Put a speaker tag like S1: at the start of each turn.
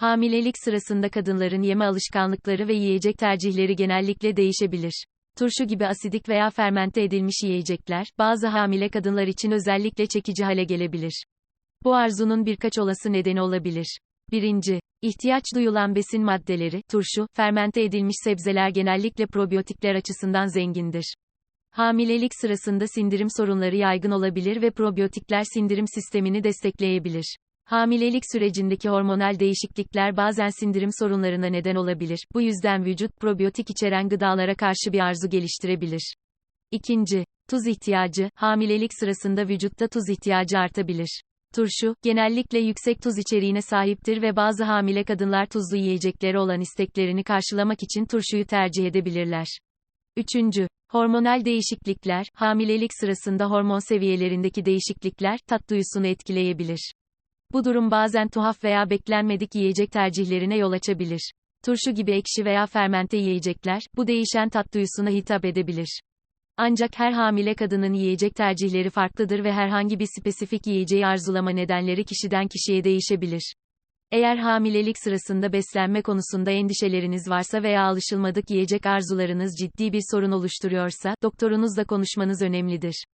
S1: Hamilelik sırasında kadınların yeme alışkanlıkları ve yiyecek tercihleri genellikle değişebilir. Turşu gibi asidik veya fermente edilmiş yiyecekler, bazı hamile kadınlar için özellikle çekici hale gelebilir. Bu arzunun birkaç olası nedeni olabilir. 1. İhtiyaç duyulan besin maddeleri, turşu, fermente edilmiş sebzeler genellikle probiyotikler açısından zengindir. Hamilelik sırasında sindirim sorunları yaygın olabilir ve probiyotikler sindirim sistemini destekleyebilir. Hamilelik sürecindeki hormonal değişiklikler bazen sindirim sorunlarına neden olabilir. Bu yüzden vücut probiyotik içeren gıdalara karşı bir arzu geliştirebilir. İkinci, tuz ihtiyacı, hamilelik sırasında vücutta tuz ihtiyacı artabilir. Turşu, genellikle yüksek tuz içeriğine sahiptir ve bazı hamile kadınlar tuzlu yiyecekleri olan isteklerini karşılamak için turşuyu tercih edebilirler. Üçüncü, hormonal değişiklikler, hamilelik sırasında hormon seviyelerindeki değişiklikler, tat duyusunu etkileyebilir. Bu durum bazen tuhaf veya beklenmedik yiyecek tercihlerine yol açabilir. Turşu gibi ekşi veya fermente yiyecekler, bu değişen tat duyusuna hitap edebilir. Ancak her hamile kadının yiyecek tercihleri farklıdır ve herhangi bir spesifik yiyeceği arzulama nedenleri kişiden kişiye değişebilir. Eğer hamilelik sırasında beslenme konusunda endişeleriniz varsa veya alışılmadık yiyecek arzularınız ciddi bir sorun oluşturuyorsa, doktorunuzla konuşmanız önemlidir.